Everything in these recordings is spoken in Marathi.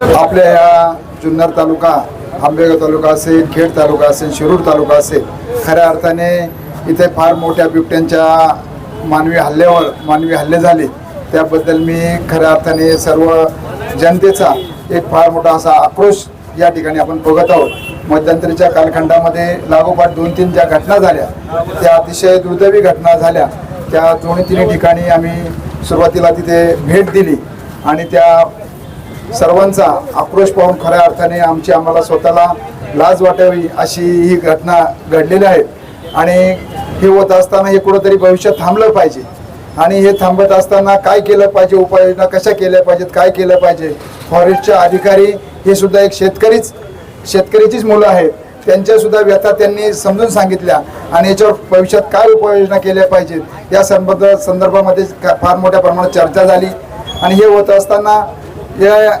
आपल्या या जुन्नर तालुका आंबेगाव तालुका असेल खेड तालुका असेल शिरूर तालुका असेल खऱ्या अर्थाने इथे फार मोठ्या बिबट्यांच्या मानवी हल्ल्यावर मानवी हल्ले झाले. त्याबद्दल मी खऱ्या अर्थाने सर्व जनतेचा एक फार मोठा असा आक्रोश या ठिकाणी आपण बघत आहोत. मध्यंतरीच्या कालखंडामध्ये लागोपाठ दोन तीन ज्या घटना झाल्या त्या अतिशय दुर्दैवी घटना झाल्या. त्या दोन्ही तिन्ही ठिकाणी आम्ही सुरुवातीला तिथे भेट दिली आणि त्या सर्वांचा आक्रोश पाहून खऱ्या अर्थाने आमची आम्हाला स्वतःला लाज वाटावी अशी ही घटना घडलेली आहे. आणि हे होत असताना हे कुठंतरी भविष्यात थांबलं पाहिजे. आणि हे थांबत असताना काय केलं पाहिजे उपाययोजना कशा केल्या पाहिजेत काय केलं पाहिजे फॉरेस्टचे अधिकारी हे सुद्धा एक शेतकरीच शेतकरीचीच मुलं आहेत. त्यांच्यासुद्धा व्यथा त्यांनी समजून सांगितल्या. आणि याच्यावर भविष्यात काय उपाययोजना केल्या पाहिजेत या संबंध संदर्भामध्ये फार मोठ्या प्रमाणात चर्चा झाली. आणि हे होत असताना या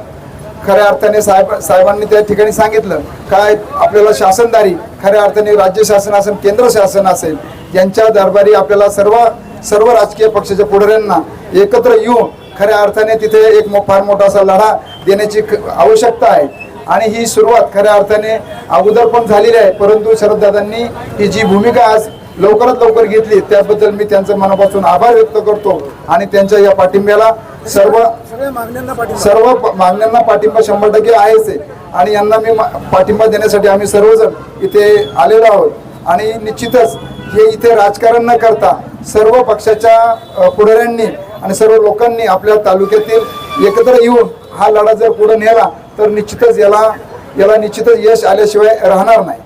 खऱ्या अर्थाने साहेब साहेबांनी त्या ठिकाणी सांगितलं काय आपल्याला शासनदारी खऱ्या अर्थाने राज्य शासन असेल केंद्र शासन असेल यांच्या दरबारी आपल्याला सर्व सर्व राजकीय पक्षाच्या पुढाऱ्यांना एकत्र येऊन खऱ्या अर्थाने तिथे एक मो- फार मोठा असा लढा देण्याची आवश्यकता आहे. आणि ही सुरुवात खऱ्या अर्थाने अगोदर पण झालेली आहे परंतु शरददादांनी ही जी भूमिका आज लवकरात लवकर घेतली त्याबद्दल मी त्यांचं मनापासून आभार व्यक्त करतो आणि त्यांच्या या पाठिंब्याला सर्व सर्व मागण्यांना पाठिंबा शंभर टक्के आहेच आहे. आणि यांना मी मा- पाठिंबा देण्यासाठी आम्ही सर्वजण इथे आलेलो आहोत. आणि निश्चितच हे इथे राजकारण न करता सर्व पक्षाच्या पुढाऱ्यांनी आणि सर्व लोकांनी आपल्या तालुक्यातील एकत्र येऊन हा लढा जर पुढे नेला तर निश्चितच याला याला निश्चितच यश आल्याशिवाय राहणार नाही.